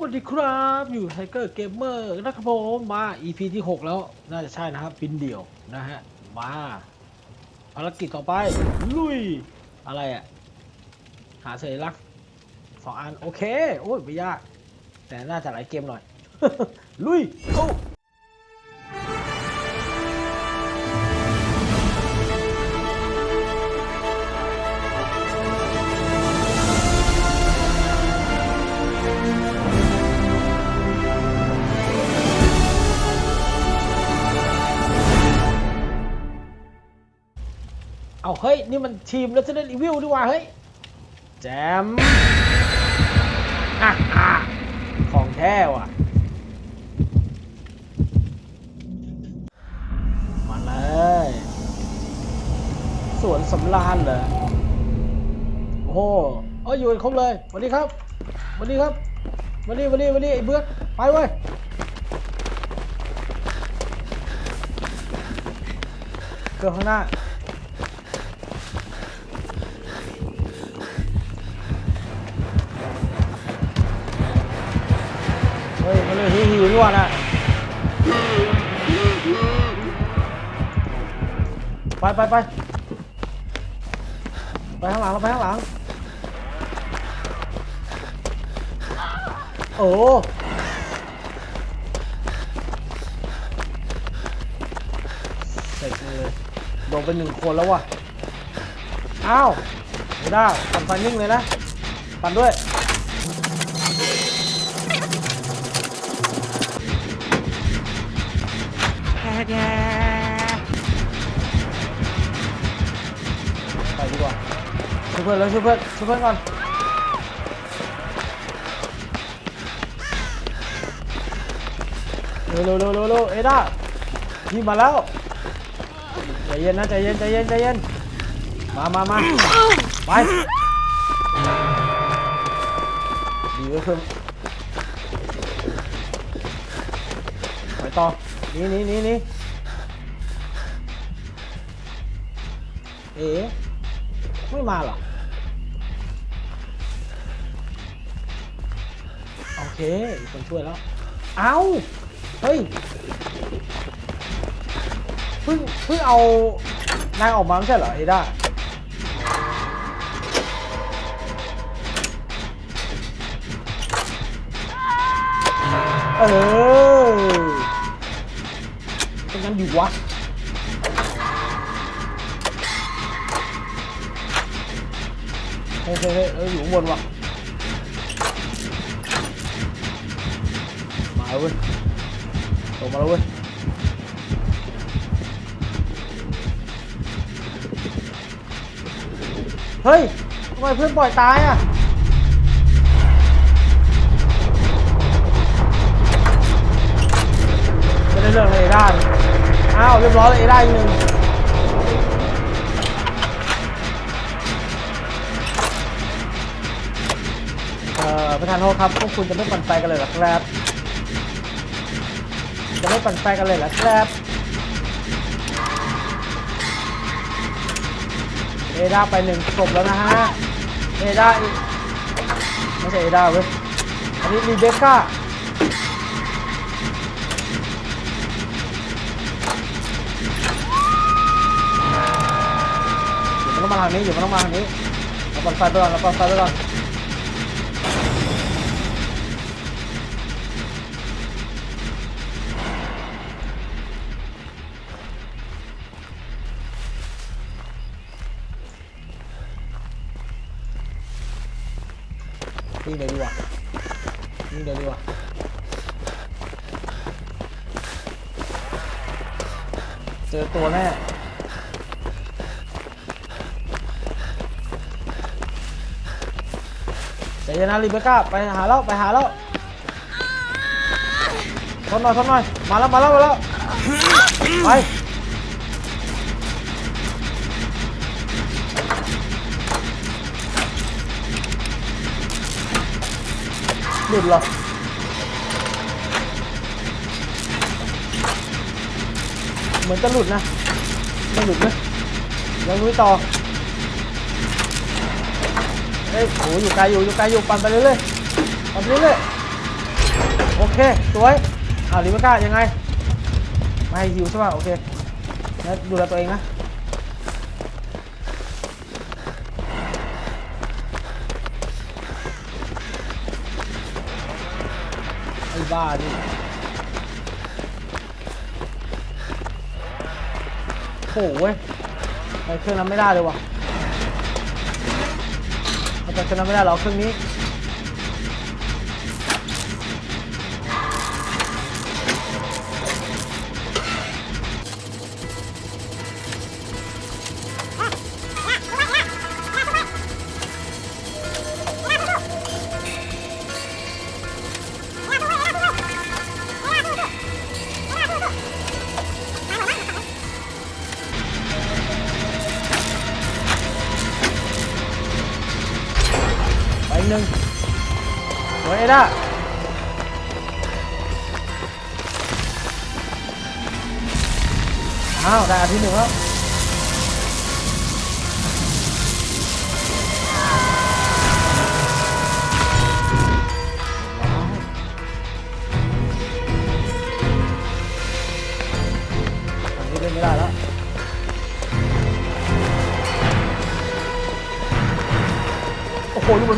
วัสดีครับ อยู่ไทเกอร์เกมเมอร์นะครับผมมา EP ที่ 6 แล้ว น่าจะใช่นะครับบินเดี่ยวนะฮะ มาภารกิจต่อไป ลุย อะไรอะ่ะ หาเสรลักษ์สองอัน โอเค โอ้ย ไม่ยาก แต่น่าจะหลายเกมหน่อย ลุยโอ้ เอาเฮ้ย นี่มันทีม Resident Evil ดีกว่าเฮ้ย แจมอะอะของแท้ว่ะ มาเลย สวนสำราญเหรอ โอ้โหเอ้ยอยู่กันครบเลยสวัสดีครับสวัสดีครับสวัสดีสวัสดีสวัสดีไอ้เบื้อไปเว้ยเครื่องข้างหน้า เฮ้ยมันเลยหิวหิวด้วยนะไปไปไปไปข้างหลังเราไปข้างหลัง โอ้เสร็จเลยโดนไปหนึ่งคนแล้วว่ะอ้าวไม่ได้ปั่นไฟนิ่งเลยนะ ปั่นด้วย วยเพื่อนแล้วช่วยเพื่อนช่วยเพื่อนก่อนเร็วเร็วเร็วเร็วเร็วเอด้าพี่มาแล้วใจเย็นนะใจเย็นใจเย็นใจเย็นมามามาไปดีเว้ยเพื่อนไปต่อนี่นี่นี่นี่ เคมีคนช่วยแล้ว เอาเฮ้ย เพิ่งเพิ่งเอานายออกมาไม่ใช่เหรอเอด้าเออเป็นงั้นดีวะเฮ้ยเฮ้ยเฮ้ยอยู่ข้างบนว่ะ มาแล้วเว้ยตกมาแล้วเว้ยเฮ้ยทำไมเพื่อนปล่อยตายอะไม่ได้เรื่องเลยเอด้อ้าวเรียบร้อยเลยเอด้อีกหนึ่งเอ่อประธานโทษครับพวกคุณจะไม่ปั่นไฟกันเลยหรอครับ จะไม่ปั่นไฟกันเลยเหรอครับเอด้าไปหนึ่งศพแล้วนะฮะเอด้าไม่ใช่เอด้าเว้ยอันนี้รีเบคก้าเดี๋ยวมันต้องมาทางนี้เดี๋ยวมันต้องมาทางนี้เราปั่นไฟไปก่อนเราปั่นไฟไปก่อน วิ่งเลยดีกว่าวิ่งเลยดีกว่าเจอตัวแน่ใจเย็นนะรีเบคก้าไปหาแล้วไปหาแล้วทนหน่อยทนหน่อยมาแล้วมาแล้วมาแล้วไป หลุดหรอเหมือนจะหลุดนะไม่หลุดไหมยังลุยต่อเฮ้ยโหอยู่ไกลอยู่อยู่ไกลอยู่ปั่นไปเรื่อยๆปั่นไปเรื่อยๆโอเคสวยอ่าลิเบก้ายังไงไม่ห้ฮิวใช่ป่ะโอเคแล้วดูแลตัวเองนะ บ้าดิโอ้โหเว้ยไปเครื่องนั้นไม่ได้เลยว่ะเอาไปเครื่องนั้นไม่ได้หรอกเครื่องนี้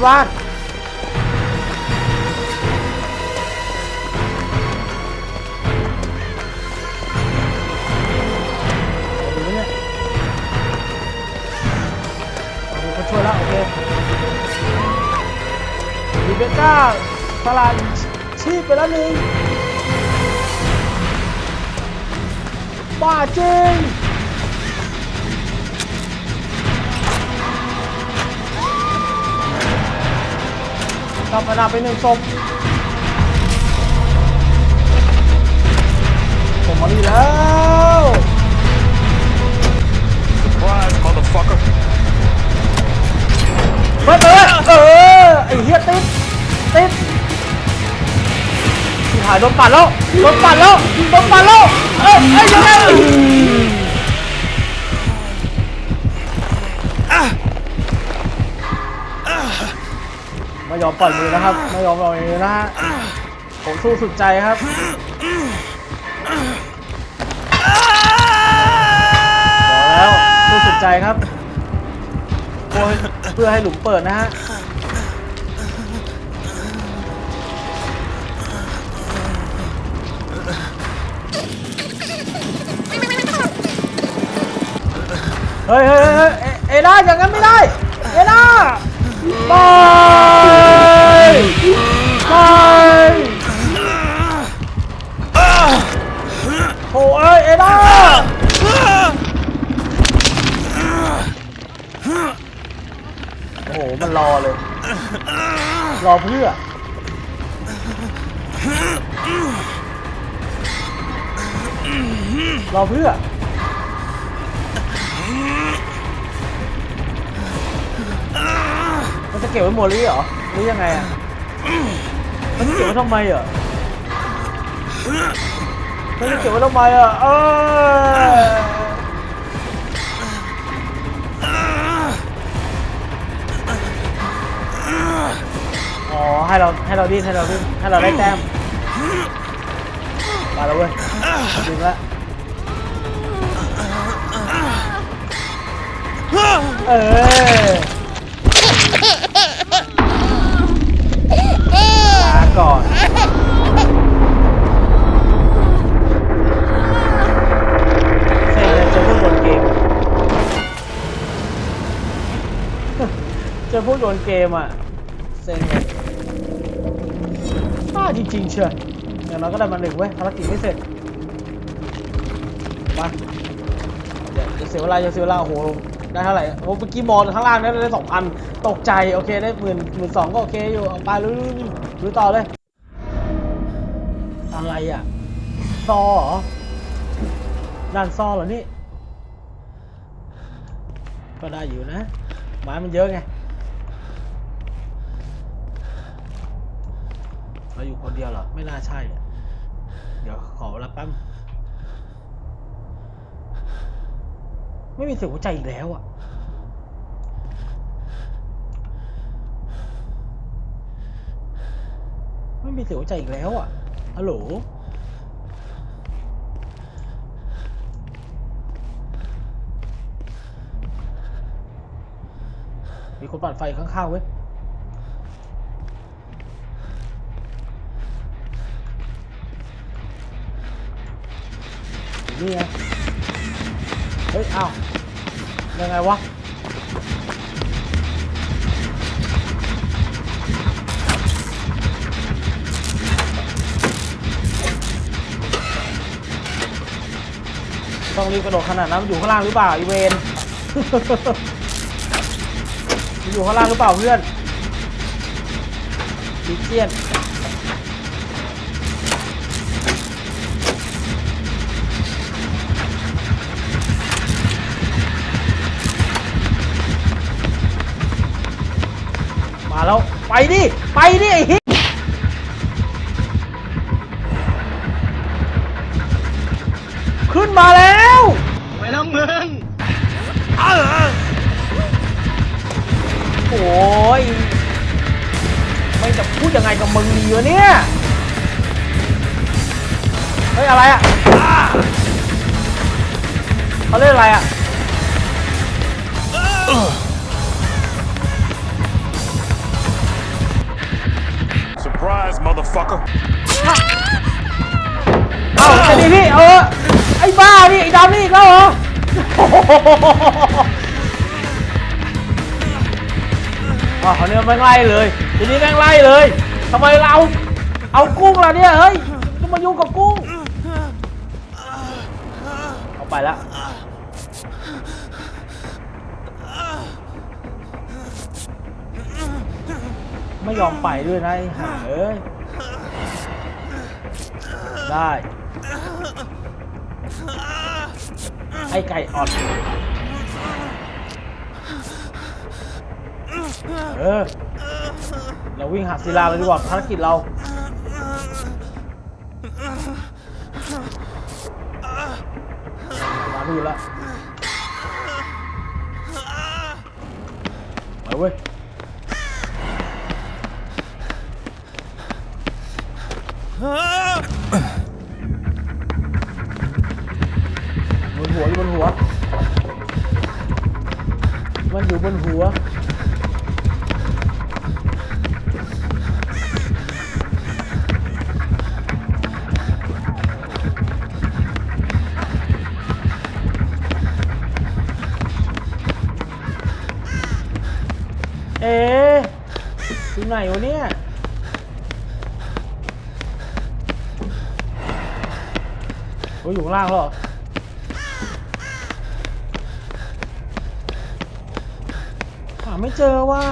โอ้โหอยู่บนบ้านเอาดูเนี่ยเอาช่วยแล้วโอเครีเบคก้าสลายชีพไปแล้วหนึ่งบ้าจริง กลับมานาไปหนึ่งศพผมมาดีแล้ว Surprise, motherfucker. เปิดเลยเออไอ้เหี้ยติดติดที่หายโดนปัดแล้วโดนปัดแล้วโดนปัดแล้วเอ้ยเอ้ยยังไง ไม่ยอมปล่อยมือนะครับ ไม่ยอมปล่อยมือนะฮะผมสู้สุดใจครับบอกแล้วสู้สุดใจครับเพื่อให้หลุมเปิดนะฮะเฮ้ยเฮ้ยเฮ้ยเอเอด้าอย่างนั้นไม่ได้ เอด้าปไป โอ้ยเอด้าโอ้โห มันรอเลย รอเพื่อรอเพื่อมันจะเก็บไว้หมดเลยเหรอหรือยังไงอะ มันเก็บไว้ทำไมอะมันจะเก็บไว้ทำไมอะเอออ๋อให้เราให้เราดิ้นให้เราดิ้นให้เราได้แต้มมาแล้วเว้ยดึงละเออ ก่อนเซ็งเลยจอพวกโยนเกมจอพวกโยนเกมอะเซ็งเลยบ้าจริงๆเชียวอย่างน้อยก็ได้มาหนึ่งเว้ยภารกิจไม่เสร็จมาเดี๋ยวจะเสียเวลาจะเสียเวลาโอ้โหได้เท่าไหร่โอ้เมื่อกี้มองข้างล่างได้ได้สองพันตกใจ โอเค ได้หมื่นหมื่นสองก็โอเคอยู่ เอาไปลุย ลุยลุยลุยต่อเลย อะไรอะ ซอเหรอด่านซอเหรอนี่ ก็ได้อยู่นะไม้มันเยอะไง เราอยู่คนเดียวเหรอ ไม่น่าใช่อะเดี๋ยวขอเวลาแป๊บ ไม่มีเสียงหัวใจอีกแล้วอะ ม่มีเสียหัวใจอีกแล้วอะฮัลโหลมีคนปั่นไฟข้างๆเว้ยนี่ไงเฮ้ยอ้าวยังไงวะ ต้องรีบกระโดดขนาดนั้นอยู่ข้างล่างหรือเปล่าอีเวนมันอยู่ข้างล่างหรือเปล่าเพื่อนดิเจียนมาแล้ว ไปดิ ไปดิ ยังไงกับมึงดีวะเนี่ย เฮ้ย อะไรอะอ่าเขาเล่นอะไรอะ Surprise, motherfucker. เอ้าไอ้นี่พี่เออไอ้บ้านี่ไอ้ดำนี่อีกแล้วเหรอโอ้โหอะเขาเนี่ยแม่งไล่เลย ทีนี้แม่งไล่เลยทำไมเรา เอากุ้งล่ะเนี่ยเฮ้ยจะมายุ่งกับกุ้ง เอาไปแล้วไม่ยอมไปด้วยนะไอ้ห่าเอ้ย ได้ ไอ้ไก่อ่อน เออ เราวิ่งหาศิลาเลยดีกว่าภารกิจเรา มาดูล้วไปเว้ยบนหัวอยู่บนหัว มันอยู่บนหัว อยู่ไหนวะเนี่ย โอ้ยอยู่ข้างล่างเหรอ หาไม่เจอว่า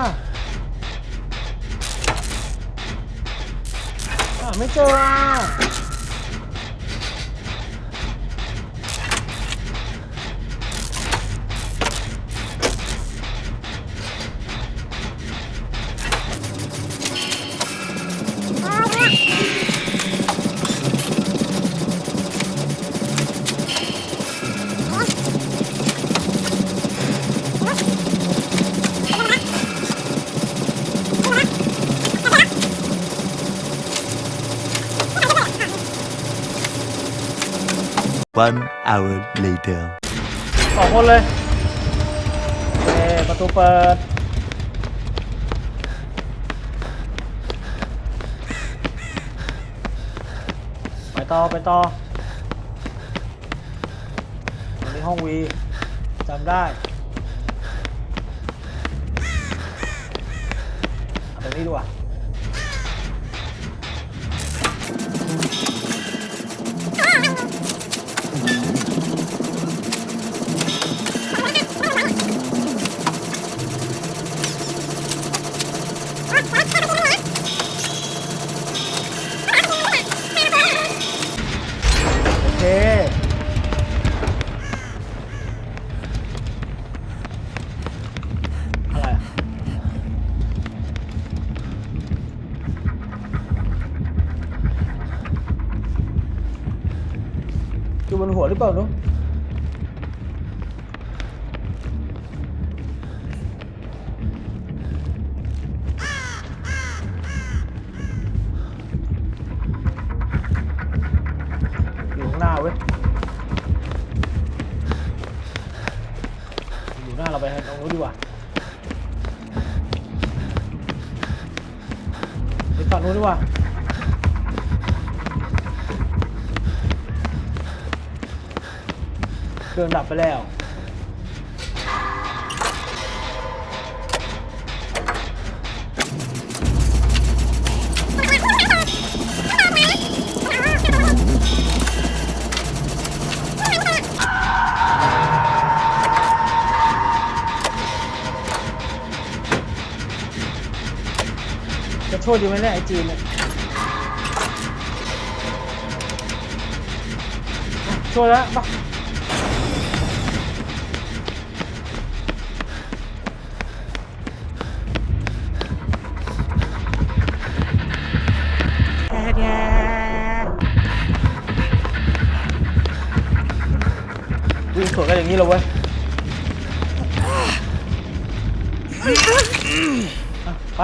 หาไม่เจออะ One hour later. สองคนเลยเอ้ประตูเปิด ไปต่อ ไปต่อตรงนี้ห้องวีจำได้เอาตรงนี้ดีกว่า อยู่บน ดับไปแล้ว จะช่วยดีไหมเนี่ยไอจีนเนี่ยอะช่วยแล้ว ยิงสวนกันอย่างนี้เลยเว้ยไป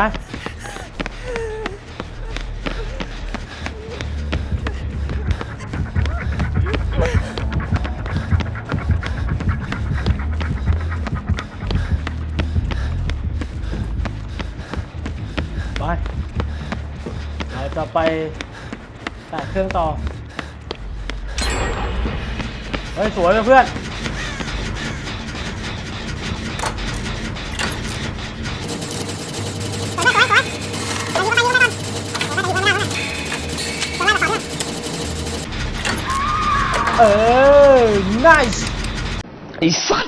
ไปเราจะไปแตะเครื่องต่อ เฮ้ย สวยเลยเพื่อน เออ nice ไอ้สัส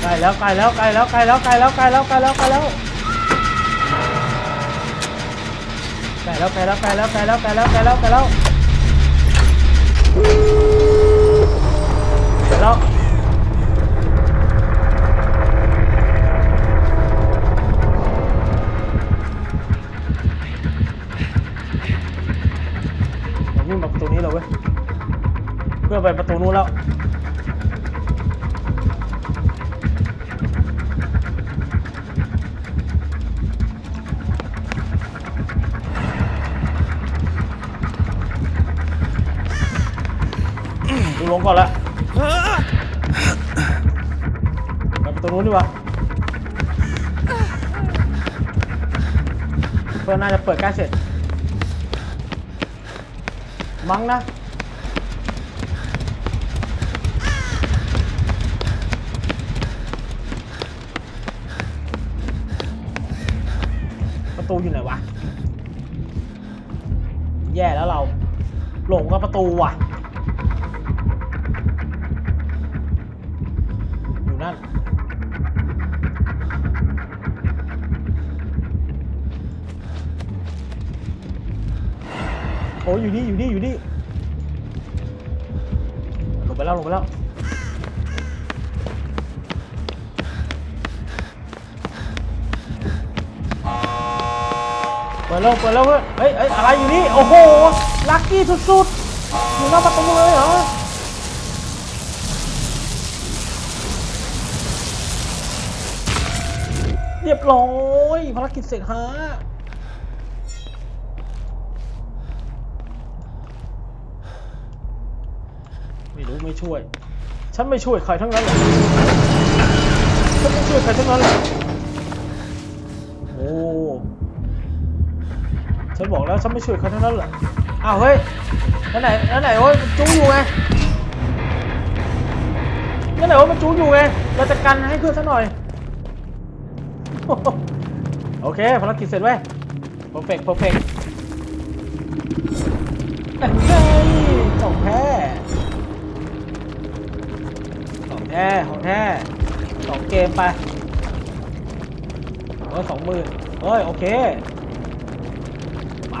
ใกล้แล้วใกล้แล้วใกล้แล้วใกล้แล้วใกล้แล้วใกล้แล้วใกล้แล้วใกล้แล้วใกล้แล้วใกล้แล้วใกล้แล้วใกล้แล้วใกล้แล้วใกล้แล้ว ก็นน่าจะเปิดใกล้เสร็จ มั้งนะ ประตูอยู่ไหนวะ แย่แล้วเรา หลงกับประตูว่ะ อยู่นี่อยู่นี่อยู่นี่ลงไปแล้วลงไปแล้วเปิดแล้วเปิดแล้วเพื่อนเฮ้ยเฮ้ยอะไรอยู่นี่โอ้โหลัคกี้สุดๆอยู่น้าประตูเลยเหรอเรียบร้อยภารกิจเสร็จฮะ ไม่ช่วย ฉันไม่ช่วยใครทั้งนั้นเลยฉันไม่ช่วยใครทั้งนั้นเลยโอ้ฉันบอกแล้วฉันไม่ช่วยใครทั้งนั้นแหละอ้าวเฮ้ยแล้วไหนแล้วไหนว่าจู้อยู่ไงแล้วไหนว่ามันจู้อยู่ไงเราจะกันให้เพื่อนซะหน่อยโอเคภารกิจเสร็จเว้ย perfect perfect เฮ้ยของแท้ แท้ของแท้สองเกมไปเออสองหมื่นเฮ้ย โอเค ไป